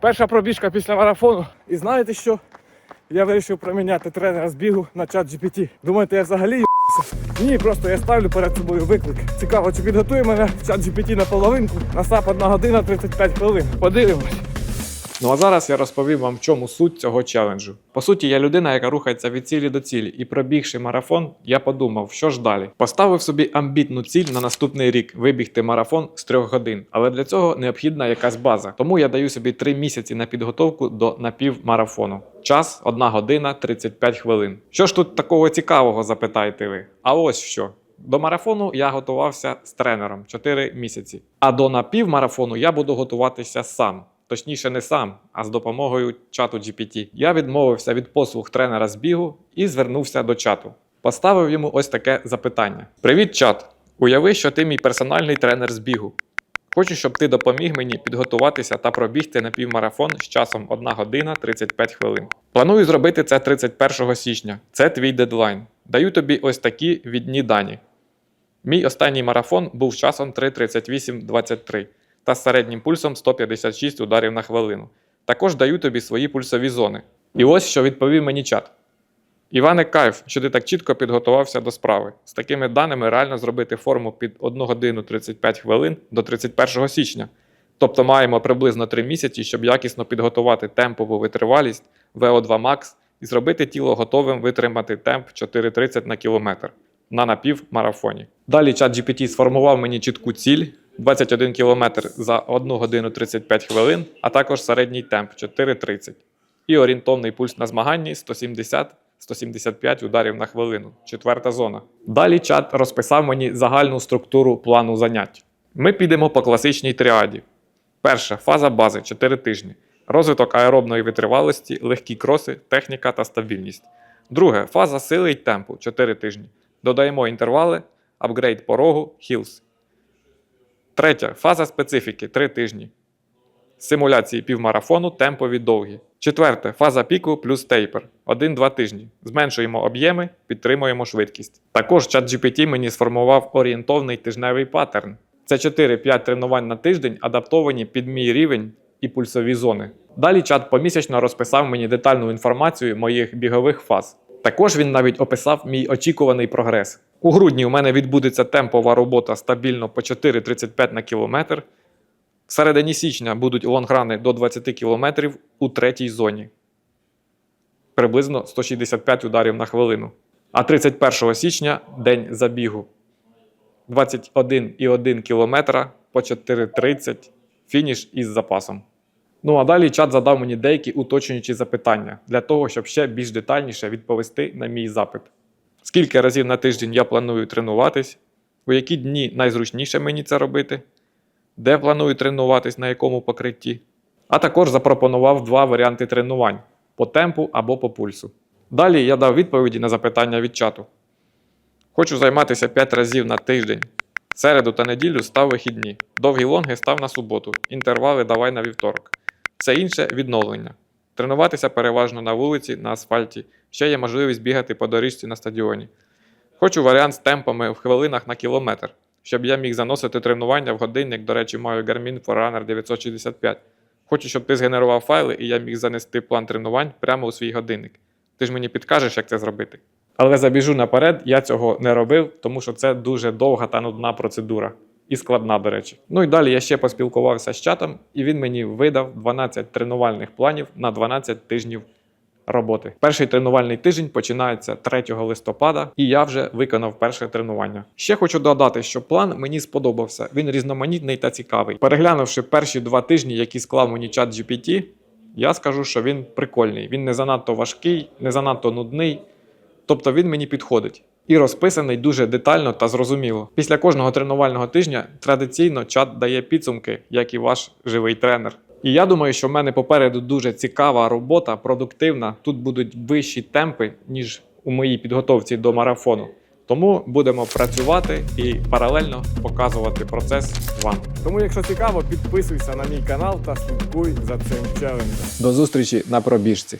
Перша пробіжка після марафону. І знаєте що? Я вирішив проміняти тренера з бігу на чат GPT. Думаєте, я взагалі їбався? Ні, просто я ставлю перед собою виклик. Цікаво, чи підготує мене чат GPT на половинку на САП 1 година 35 хвилин. Подивимось. Ну а зараз я розповім вам, в чому суть цього челенджу. По суті, я людина, яка рухається від цілі до цілі, і пробігши марафон, я подумав, що ж далі. Поставив собі амбітну ціль на наступний рік вибігти марафон з трьох годин. Але для цього необхідна якась база. Тому я даю собі три місяці на підготовку до напівмарафону. Час 1 година 35 хвилин. Що ж тут такого цікавого, запитаєте ви? А ось що. До марафону я готувався з тренером 4 місяці. А до напівмарафону я буду готуватися сам. Точніше, не сам, а з допомогою чату GPT. Я відмовився від послуг тренера з бігу і звернувся до чату. Поставив йому ось таке запитання: Привіт, чат! Уяви, що ти мій персональний тренер з бігу. Хочу, щоб ти допоміг мені підготуватися та пробігти на півмарафон з часом 1 година 35 хвилин. Планую зробити це 31 січня. Це твій дедлайн. Даю тобі ось такі відні дані. Мій останній марафон був часом 3.38.23 та середнім пульсом 156 ударів на хвилину. Також даю тобі свої пульсові зони. І ось що відповів мені чат. Іване, кайф, що ти так чітко підготувався до справи. З такими даними реально зробити форму під 1 годину 35 хвилин до 31 січня. Тобто маємо приблизно 3 місяці, щоб якісно підготувати темпову витривалість VO2 Max і зробити тіло готовим витримати темп 4.30 на кілометр на напівмарафоні. Далі чат GPT сформував мені чітку ціль 21 км за 1 годину 35 хвилин, а також середній темп 4.30 і орієнтовний пульс на змаганні 170-175 ударів на хвилину, четверта зона. Далі чат розписав мені загальну структуру плану занять. Ми підемо по класичній тріаді. Перша фаза бази 4 тижні. Розвиток аеробної витривалості, легкі кроси, техніка та стабільність. Друге фаза сили й темпу 4 тижні. Додаємо інтервали, апгрейд порогу, хілс. Третя фаза специфіки 3 тижні. Симуляції півмарафону темпові довгі. Четверте фаза піку плюс тейпер 1-2 тижні. Зменшуємо об'єми, підтримуємо швидкість. Також ChatGPT мені сформував орієнтовний тижневий паттерн. Це 4-5 тренувань на тиждень, адаптовані під мій рівень і пульсові зони. Далі чат помісячно розписав мені детальну інформацію моїх бігових фаз. Також він навіть описав мій очікуваний прогрес. У грудні у мене відбудеться темпова робота стабільно по 4,35 на кілометр. В середині січня будуть лонграни до 20 км у третій зоні. Приблизно 165 ударів на хвилину. А 31 січня день забігу. 21,1 км по 4,30 фініш із запасом. Ну а далі чат задав мені деякі уточнюючі запитання для того, щоб ще більш детальніше відповісти на мій запит. Скільки разів на тиждень я планую тренуватись, у які дні найзручніше мені це робити, де планую тренуватись на якому покритті. А також запропонував два варіанти тренувань по темпу або по пульсу. Далі я дав відповіді на запитання від чату. Хочу займатися 5 разів на тиждень. Середу та неділю став вихідні. Довгі лонги став на суботу, інтервали давай на вівторок. Все інше відновлення. Тренуватися переважно на вулиці, на асфальті. Ще є можливість бігати по доріжці на стадіоні. Хочу варіант з темпами в хвилинах на кілометр, щоб я міг заносити тренування в годинник. До речі, маю Garmin Forerunner 965. Хочу, щоб ти згенерував файли і я міг занести план тренувань прямо у свій годинник. Ти ж мені підкажеш, як це зробити. Але забіжу наперед, я цього не робив, тому що це дуже довга та нудна процедура. І складна, до речі. Ну і далі я ще поспілкувався з чатом, і він мені видав 12 тренувальних планів на 12 тижнів роботи. Перший тренувальний тиждень починається 3 листопада, і я вже виконав перше тренування. Ще хочу додати, що план мені сподобався. Він різноманітний та цікавий. Переглянувши перші два тижні, які склав мені чат GPT, я скажу, що він прикольний. Він не занадто важкий, не занадто нудний. Тобто він мені підходить. І розписаний дуже детально та зрозуміло. Після кожного тренувального тижня традиційно чат дає підсумки, як і ваш живий тренер. І я думаю, що в мене попереду дуже цікава робота, продуктивна. Тут будуть вищі темпи, ніж у моїй підготовці до марафону. Тому будемо працювати і паралельно показувати процес вам. Тому, якщо цікаво, підписуйся на мій канал та слідкуй за цим челенджем. До зустрічі на пробіжці.